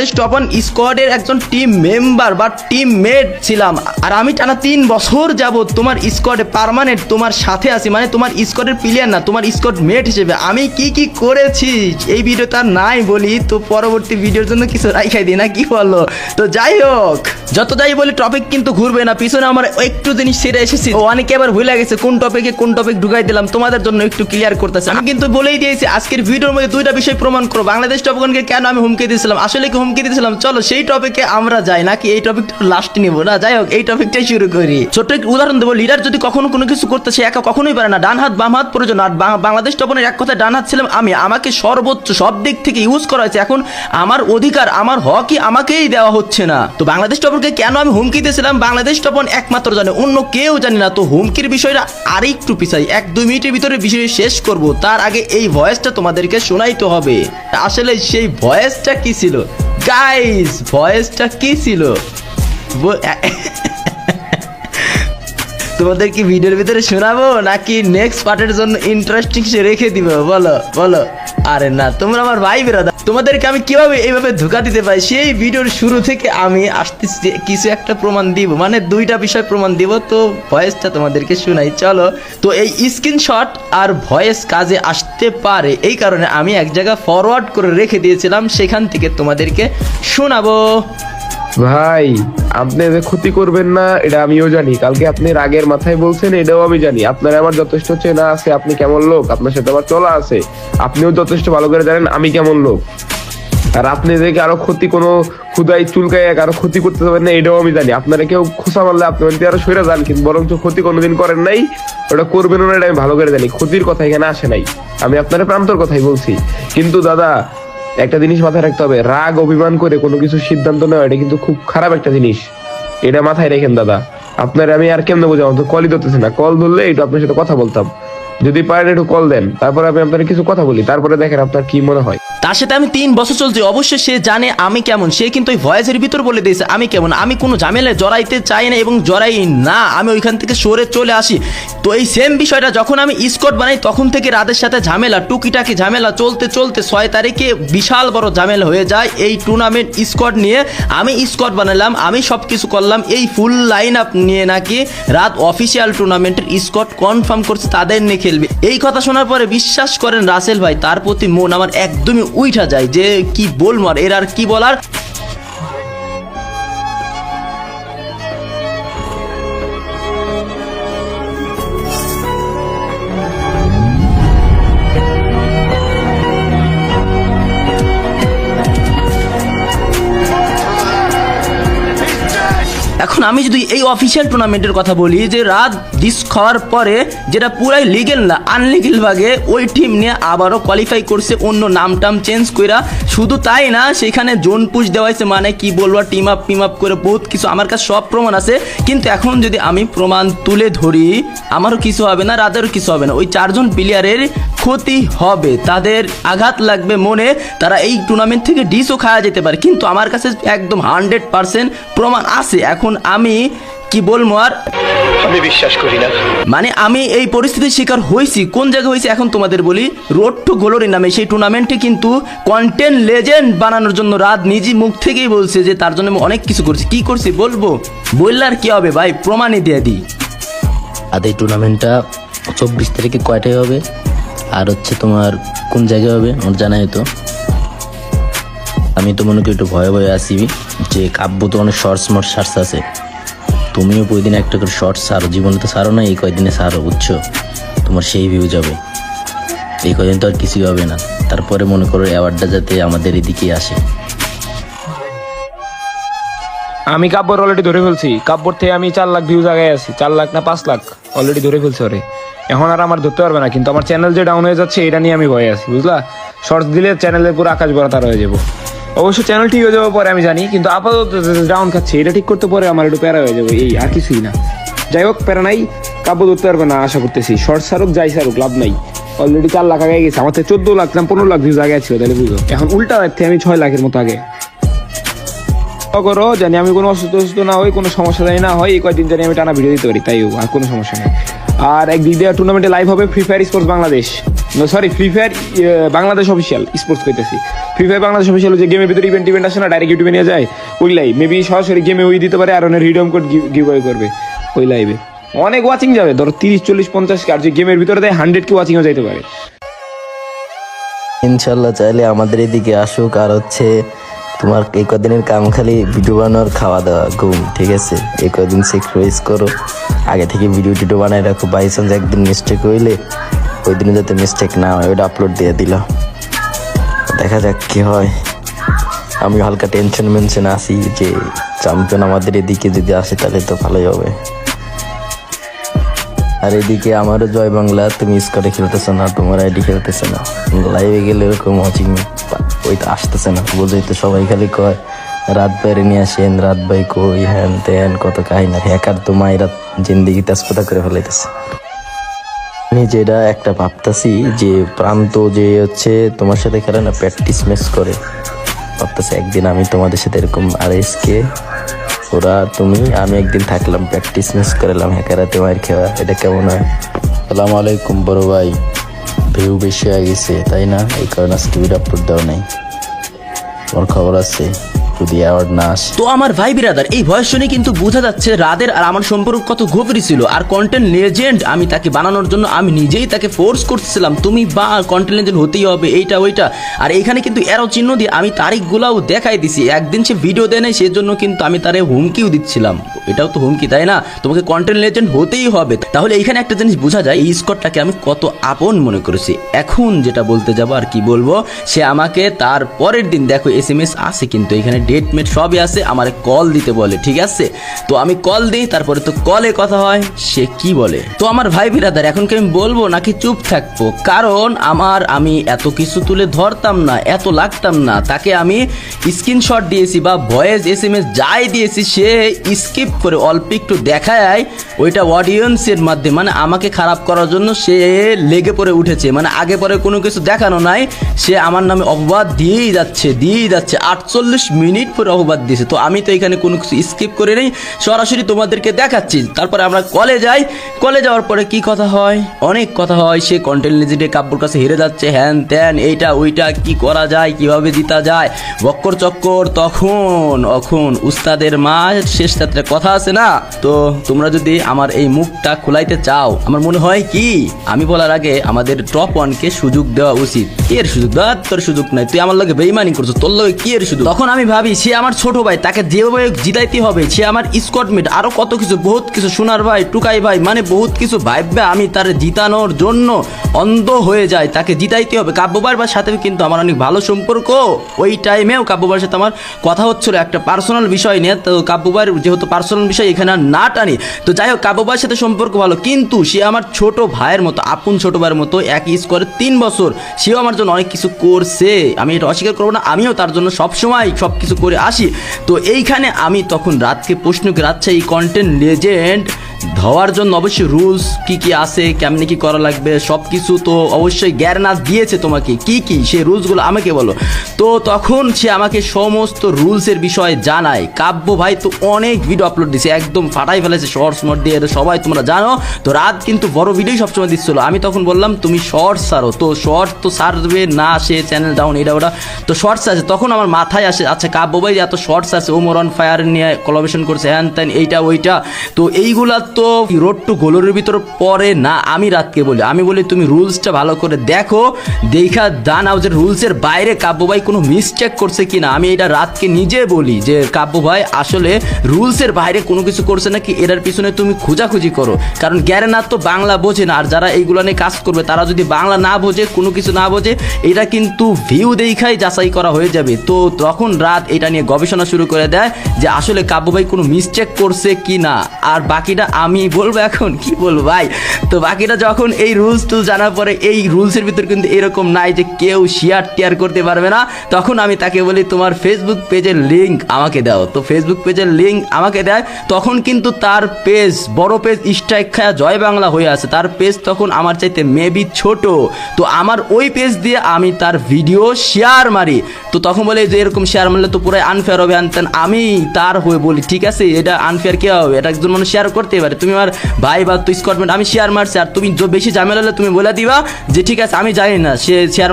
বাংলাদেশ টপন স্কোয়াডের একজন টিম মেম্বার বা টিম মেট ছিলাম। আর আমি টানা তিন বছর যাব তোমার স্কোয়াডে পার্মানেন্ট তোমার সাথে আছি। মানে তোমার স্কোয়াডের প্লেয়ার না, তোমার স্কোয়াড মেট হিসেবে। আমি কি কি করেছি? এই ভিডিও তার নাই বলি, তো পরবর্তী ভিডিওর জন্য কিছু রাইখাই দিই না, কি বলো? তো যাই হোক, যত যাই বলি টপিক কিন্তু ঘুরবে না। পিছনে আমার একটু জিনিস ছেড়ে এসেছি। ও, অনেকে আবার ভুলে গেছে কোন টপিকে কোন টপিক ঢুকাই দিলাম। তোমাদের জন্য একটু ক্লিয়ার করতেছে। আমি কিন্তু বলেই দিয়েছি, আজকের ভিডিওর মধ্যে দুইটা বিষয় প্রমাণ করো। বাংলাদেশ টপকনকে কেন আমি হুমকি দিয়েছিলাম? আসলে কি হুমকি দিয়েছিলাম চলো সেই টপিকে আমরা যাই, নাকি এই টপিকটা লাস্ট নিব? না, যাই হোক, এই টপিকটাই শুরু করি। ছোট্ট একটু উদাহরণ দেবো লিডার যদি কখনো কোনো কিছু করতে সে একা কখনোই পারে না, ডান হাত, বাম হাত প্রয়োজন। আর বাংলাদেশ টপনের এক কথায়, ডান হাত ছিলাম আমি, আমাকে সর্বোচ্চ সব দিক থেকে ইউজ করা হয়েছে, এখন আমার অধিকার, আমার হকই আমাকেই দেওয়া হচ্ছে না। তো বাংলাদেশ টপনকে কেন আমি হুমকি দিয়েছিলাম? বাংলাদেশ টপন একমাত্র জানে, অন্য কেউ জানে না। তো হুমকির বিষয়টা আরেকটু পিছাই, এক দুই মিনিটের ভিতরে বিষয় শেষ করব। তার আগে এই ভয়েসটা তোমাদেরকে শোনাইতে হবে। আসলে সেই ভয়েসটা কি ছিল? গাইস ভয়েসটা কি ছিল? তোমাদের কি ভিডিওর ভিতরে শোনাবো নাকি নেক্সট পার্টের জন্য ইন্টারেস্টিং সে রেখে দিব? বলো বলো। আরে না, তোমরা আমার ভাই বেরাদা তোমাদেরকে আমি কীভাবে এইভাবে ধোকা দিতে পারি? সেই ভিডিওর শুরু থেকে আমি আসতে কিছু একটা প্রমাণ দিব। মানে দুইটা বিষয় প্রমাণ দিব। তো ভয়েসটা তোমাদেরকে শোনাই। চলো। তো এই স্ক্রিনশট আর ভয়েস কাজে আসতে পারে। এই কারণে আমি এক জায়গা ফরওয়ার্ড করে রেখে দিয়েছিলাম। সেখান থেকে তোমাদেরকে শোনাবো। ভাই, আপনি এদের ক্ষতি করবেন না, এটা আমিও জানি। কালকে আপনি রাগের মাথায় বলছেন, এটাও আমি জানি। আপনার আমার যথেষ্ট চেনা আছে, আপনি কেমন লোক, আপনার সাথে আমার চলা আছে। আপনিও যথেষ্ট ভালো করে জানেন, আমি কেমন লোক। আর আপনি এদেরকে আরও ক্ষতি কোনো খুদাই চুলকায় আরও ক্ষতি করতে পারবেন না, এটাও আমি জানি। আপনারা কেউ খোসা মারলে আপনি মানে আরও সরে যান, কিন্তু বরঞ্চ ক্ষতি কোনোদিন করেন নাই, ওটা করবেন না, এটা আমি ভালো করে জানি। ক্ষতির কথা এখানে আসে নাই। আমি আপনার প্রান্তর কথাই বলছি। কিন্তু দাদা একটা জিনিস মাথায় রাখতে হবে, রাগ অভিমান করে কোনো কিছু সিদ্ধান্ত নেওয়া, এটা কিন্তু খুব খারাপ একটা জিনিস। এটা মাথায় রেখেন, দাদা। আপনার আমি আর কেমনে বোঝাবো? তো কলই ধরতেছি না। কল ধরলে একটু আপনার সাথে কথা বলতাম। যদি পারেন একটু কল দেন। তারপরে আমি আপনার কিছু কথা বলি। তারপরে দেখেন আপনার কি মনে হয়। তার সাথে আমি তিন বছর চলছি। অবশ্যই সে জানে আমি কেমন। সে কিন্তু ওই ভয়েসের ভিতর বলে দিয়েছে, আমি কেমন? আমি কোনো ঝামেলায় জড়াইতে চাই না এবং জড়াই না। আমি ওইখান থেকে সরে চলে আসি। তো এই সেম বিষয়টা যখন আমি স্কট বানাই, তখন থেকে রাদের সাথে ঝামেলা, টুকিটাকি ঝামেলা, চলতে চলতে ছয় তারিখে বিশাল বড় ঝামেলা হয়ে যায় এই টুর্নামেন্ট স্কট নিয়ে। আমি স্কট বানালাম, আমি সব কিছু করলাম, এই ফুল লাইন আপ নিয়ে নাকি রাত অফিসিয়াল টুর্নামেন্টের স্কট কনফার্ম করছে, তাদের নিয়ে খেলবে। এই কথা শোনার পরে বিশ্বাস করেন রাসেল ভাই, তার প্রতি মন আমার একদমই উইঠা যায় যে কি বলব আর এর আর কি বলার? আমি যদি এই অফিসিয়াল টুর্নামেন্টের কথা বলি, যে রাত ডিস খাওয়ার পরে যেটা পুরাই লিগেল না আনলিগেল ভাগে, ওই টিম নিয়ে আবারও কোয়ালিফাই করছে অন্য নাম টাম চেঞ্জ কইরা। শুধু তাই না, সেখানে জোন পুশ দেওয়া হয়েছে মানে কি বলব টিম আপ টিম আপ করে বহুত কিছু, আমার কাছে সব প্রমাণ আছে। কিন্তু এখন যদি আমি প্রমাণ তুলে ধরি, আমারও কিছু হবে না, রাতেরও কিছু হবে না। ওই চারজন প্লেয়ারের ক্ষতি হবে, তাদের আঘাত লাগবে মনে, তারা এই টুর্নামেন্ট থেকে ডিসও খাওয়া যেতে পারে। কিন্তু আমার কাছে একদম হান্ড্রেড পার্সেন্ট প্রমাণ আছে। এখন আমি কি বলব আর? আমি বিশ্বাস করি না। মানে আমি এই পরিস্থিতির শিকার হয়েছি কোন জায়গায় হয়েছি এখন তোমাদের বলি? রোড টু গ্লোরি নামে সেই টুর্নামেন্টে কিন্তু কন্টেন্ট লেজেন্ড বানানোর জন্য রাত নিজে মুখ থেকেই বলছে যে তার জন্য আমি অনেক কিছু করছি। কি করছি বলব? বললে আর কি হবে ভাই? প্রমাণই দিয়ে দিই। আর এই টুর্নামেন্টটা চব্বিশ তারিখে কয়টায় হবে? আর হচ্ছে তোমার কোন জায়গায় হবে? আমার জানাই তো। আমি তো মনে করি একটু ভয়ে ভয়ে আসি। যে কাব্য তো অনেক শর্টস মট শার্টস আছে। তুমিও প্রতিদিন একটা করে শর্টস সারো, জীবনে তো সারো না, এই কয়দিনে সারো, বুঝছ? তোমার সেই ভিউ যাবে। এই কয়দিন তো আর কিছুই হবে না। তারপরে মনে করো অ্যাওয়ার্ডটা যাতে আমাদের এদিকে আসে। আমি কাব্যর অলরেডি ধরে ফেলছি। কাব্যর থেকে আমি চার লাখ ভিউজ আগে আছি। চার লাখ না পাঁচ লাখ? অলরেডি ধরে ফেলছি ওরে। এখন আর আমার ধরতে পারবে না, কিন্তু আমার চ্যানেল যে ডাউন হয়ে যাচ্ছে, এটা নিয়ে আমি ভয়ে আছি, বুঝলা? শর্টস দিলে চ্যানেলের পুরো আকাশ ভরা তার হয়ে যাব। অবশ্য চ্যানেল ঠিক হয়ে যাওয়ার পরে আমি জানি কিন্তু আপাতত ডাউন খাচ্ছে। এটা ঠিক করতে পরে আমার একটু প্যারা হয়ে যাবে। এই আর কিছুই না। যাই হোক প্যারা নাই। কাব্য ধরতে পারবে না আশা করতেছি। শর্ট সারুক যাই সারুক লাভ নাই। অলরেডি চার লাখ আগে গেছে। আমার চোদ্দ লাখ না পনেরো লাখ ভিউজ আগে ছিল তাহলে বুঝো। এখন উল্টা থেকে আমি ছয় লাখের মতো আগে। করো জানি আমি কোনো অসুস্থ অসুস্থ না হই কোনো সমস্যা জানি না হয় এই কয়েকদিন জানি আমি টানা ভিডিও দিতে পারি তাই হোক, আর কোনো সমস্যা নেই। আর এক দিক দিয়ে টুর্নামেন্টে লাইভ হবে free fire sports Bangladesh sorry free fire Bangladesh official sports কইতেছি। ফ্রি ফায়ার বাংলাদেশ অফিসিয়াল যে গেমের ভিতরে ইভেন্ট ইভেন্ট আসে না ডাইরেক্ট ইউটিউবে নিয়ে যায় ওই লাইভ মেবি সরাসরি গেমে ওই দিতে পারে আর অনেক রিডম কোড গিভ করবে ওই লাইভে অনেক ওয়াচিং যাবে, ধরো তিরিশ, চল্লিশ, পঞ্চাশ আর যে গেমের ভিতরে দেয় হান্ড্রেড কে ওয়াচিংও যাইতে পারে। ইনশাল্লাহ চাইলে আমাদের এদিকে আসুক, আর হচ্ছে তোমার এই কদিনের কাম খালি ভিডিও বানানোর খাওয়া দাওয়া ঘুম, ঠিক আছে? এই কদিন স্যাক্রিফাইস করো। আগে থেকে ভিডিও টিডিও বানাই রাখো বাই চান্স একদিন মিস্টেক হইলে ওই দিনে যাতে মিস্টেক না হয়, ওইটা আপলোড দিয়ে দিল। দেখা যাক কি হয়। আমি হালকা টেনশন মেনশন আসি যে চ্যাম্পিয়ন আমাদের এদিকে যদি আসে, তাহলে তো ভালোই হবে। আর এদিকে আমারও জয় বাংলা, তুমি স্কোয়াডে খেলতেছো না, তোমার আইডি খেলতেছে না। লাইভে গেলে এরকম ওয়াচিং ওইটা আসতেছে না, বোঝাই তো সবাই খালি কয়, রাত বাইরে নিয়ে আসেন, রাত বাই কই, হ্যান ত্যান, কত কাহিনা হ্যাকার তো মায়েরা জিন্দিগি তেজপাতা করে ফেলাইতেছে। আমি যেটা একটা ভাবতাছি যে প্রান্ত যে হচ্ছে তোমার সাথে খেলে না প্র্যাকটিস ম্যাচ করে। ভাবতেছি একদিন আমি তোমাদের সাথে এরকম আর কে ওরা তুমি, আমি একদিন থাকলাম প্র্যাকটিস ম্যাচ করলাম হ্যাকারাতে মায়ের খেলা এটা কেমন হয়? সালাম আলাইকুম বড় ভাই। ভিউ বেশি হয়ে গেছে, তাই না? এই কারণে আজকে ভিডিও আপলোড দেওয়া নেই। তোমার খবর আছে? তো আমার ভাই বিরাদার, এই ভয়েস শুনে কিন্তু বোঝা যাচ্ছে রাদের আর আমার সম্পর্ক কত গভীর ছিল। আর কন্টেন্ট লেজেন্ড আমি তাকে বানানোর জন্য আমি নিজেই তাকে ফোর্স করতেছিলাম। তুমি বা কন্টেন্ট লেজেন্ড হতেই হবে, এইটা, ওইটা। আর এখানে কিন্তু এরও চিহ্ন দিয়ে আমি তারিখগুলাও দেখাই দিছি। একদিন সে ভিডিও দেয় নাই, সেজন্য কিন্তু আমি তারে হুমকিও দিচ্ছিলাম। এটাও তো হুমকি, তাই না? তোমাকে কন্টেন্ট লেজেন্ড হতেই হবে। তাহলে এইখানে একটা জিনিস বোঝা যায়, এই স্কটটাকে আমি কত আপন মনে করেছি। এখন যেটা বলতে যাব আর কি বলব, সে আমাকে তার পরের দিন, দেখো এস এম এস আছে কিন্তু এখানে ডেট মেট সবই আছে, আমার কল দিতে বলে, ঠিক আছে? তো আমি কল দিই, তারপরে তো কলে কথা হয়, সে কি বলে? তো আমার ভাই বিরাদার, এখন কি আমি বলব নাকি চুপ থাকব? কারণ আমার আমি এত কিছু তুলে ধরতাম না, এত লাগতাম না, তাকে আমি স্ক্রিনশট দিয়েছি বা ভয়েস এস এম এস যাই দিয়েছি, সে স্কিপ করে অল্প একটু দেখায়, ওইটা অডিয়েন্সের মাধ্যমে মানে আমাকে খারাপ করার জন্য সে লেগে পড়ে উঠেছে। মানে আগে পরে কোনো কিছু দেখানো নাই, সে আমার নামে অপবাদ দিয়েই যাচ্ছে দিয়েই যাচ্ছে। আটচল্লিশ মিনিট পরে অপবাদ দিয়েছে তো আমি তো এখানে কোনো কিছু স্কিপ করে নেই। সরাসরি তোমাদেরকে দেখাচ্ছি। তারপরে আমরা কলে যাই। কলে যাওয়ার পরে কি কথা হয়? অনেক কথা হয়। সে কন্টেন্ট লিজিটে কাব্যর কাছে হেরে যাচ্ছে। হ্যান ত্যান, এইটা, ওইটা, কি করা যায়? কীভাবে জিতা যায়? বক্কর চক্কর, তখন এখন উস্তাদের মা শেষ রাত্রে কথা আছে না? তো তোমরা যদি আমার এই মুখটা খোলাইতে চাও, আমার মনে হয় কি? আমি বলার আগে আমাদের টপ ওয়ানকে সুযোগ দেওয়া উচিত। কি এর সুযোগ? দেওয়ার তোর সুযোগ নাই। তুই আমার লগে বেইমানি করছ। তোর লগে কি এর সুযোগ? তখন আমি ভাবি সে আমার ছোট ভাই, তাকে যেভাবে জিতাইতে হবে, সে আমার স্কটমেট আরও কত কিছু, বহুত কিছু সোনার ভাই, টুকাই ভাই মানে বহুত কিছু ভাববে আমি তার জিতানোর জন্য অন্ধ হয়ে যায় তাকে জিতাইতে হবে। কাব্যবার সাথে কিন্তু আমার অনেক ভালো সম্পর্ক। ওই টাইমেও কাব্যবার সাথে আমার কথা হচ্ছিল, একটা পার্সোনাল বিষয় নিয়ে, তো কাব্যবার যেহেতু পার্সোনাল বিষয়, এখানে আর না টানি। তো যাই হোক কাব্যবার সাথে সম্পর্ক ভালো, কিন্তু সে আমার ছোট ভাইয়ের মতো, আপন ছোট ভাইয়ের মতো, একই স্কোয়ারে তিন বছর, সেও আমার জন্য অনেক কিছু করছে। আমি এটা অস্বীকার করব না, আমিও তার জন্য সবসময় সব কিছু করে আসি। তো এইখানে আমি তখন রাতকে প্রশ্ন আচ্ছা এই কন্টেন্ট লেজেন্ড ধোয়ার জন্য অবশ্যই রুলস কি কি আছে, কেমনি কি করা লাগবে সব কিছু তো অবশ্যই জ্ঞাননাথ দিয়েছে তোমাকে। কি কি? সেই রুলসগুলো আমাকে বলো। তো তখন সে আমাকে সমস্ত রুলসের বিষয়ে জানায়। কাব্য ভাই তো অনেক ভিডিও আপলোড দিছে একদম ফাটাই ফেলেছে শর্টস নোট দিয়ে সবাই তোমরা জানো। তো রাত কিন্তু বড় ভিডিও সবসময় দিচ্ছিল। আমি তখন বললাম, তুমি শর্টস সারো। তো শর্ট তো সারবে না সে চ্যানেল ডাউন এটা ওটা। তো শর্টস আছে। তখন আমার মাথায় আসে আচ্ছা কাব্য ভাই এত শর্টস আছে ওমর অন ফায়ার নিয়ে কোলাবেশন করছে। হ্যান ত্যান, এইটা, ওইটা। তো এইগুলা তো রোড টু গোলরের ভিতর পড়ে না, আমি রাতকে বলি। আমি বলি, তুমি রুলসটা ভালো করে দেখো, দেখা দানাও যে রুলসের বাইরে কাব্য ভাই কোনো মিস্টেক করছে কিনা। আমি এটা রাতকে নিজে বলি যে, কাব্য ভাই, আসলে রুলসের বাইরে কোনো কিছু করছে নাকি? এটার পিছনে তুমি খোঁজাখুঁজি করো। কারণ জ্ঞানার তো বাংলা বোঝে না, আর যারা এইগুলো নিয়ে কাজ করবে, তারা যদি বাংলা না বোঝে, কোনো কিছু না বোঝে, এটা কিন্তু ভিউ দেখাই যাচাই করা হয়ে যাবে। তো তখন রাত এটা নিয়ে গবেষণা শুরু করে দেয় যে, আসলে কাব্য ভাই কোনো মিস্টেক করছে কি না আর বাকিটা আমি বলব এখন, কি বলব ভাই? তো বাকিটা যখন এই রুলস টুলস জানার পরে এই রুলসের ভিতর কিন্তু এরকম নাই যে কেউ শেয়ার টেয়ার করতে পারবে না। তখন আমি তাকে বলি, তোমার ফেসবুক পেজের লিঙ্ক আমাকে দাও। তো ফেসবুক পেজের লিঙ্ক আমাকে দেয়, তখন কিন্তু তার পেজ বড় পেজ স্ট্রাইক খায়া জয় বাংলা হয়ে আছে তার পেজ তখন আমার চাইতে মেবি ছোট। তো আমার ওই পেজ দিয়ে আমি তার ভিডিও শেয়ার মারি। তো তখন বলে, যে এরকম শেয়ার মারলে তো পুরো আনফেয়ার হবে। আনতেন আমি তার হয়ে বলি, ঠিক আছে, এটা আনফেয়ার কে হবে? এটা একজন মানুষ শেয়ার করতে পারে। তুমি আমার ভাই বা তুই স্কটম্যান আমি শেয়ার মারছি, আর তুমি বেশি ঝামেলা হলে তুমি বলে দিবা যে ঠিক আছে, আমি জানি না, সে শেয়ার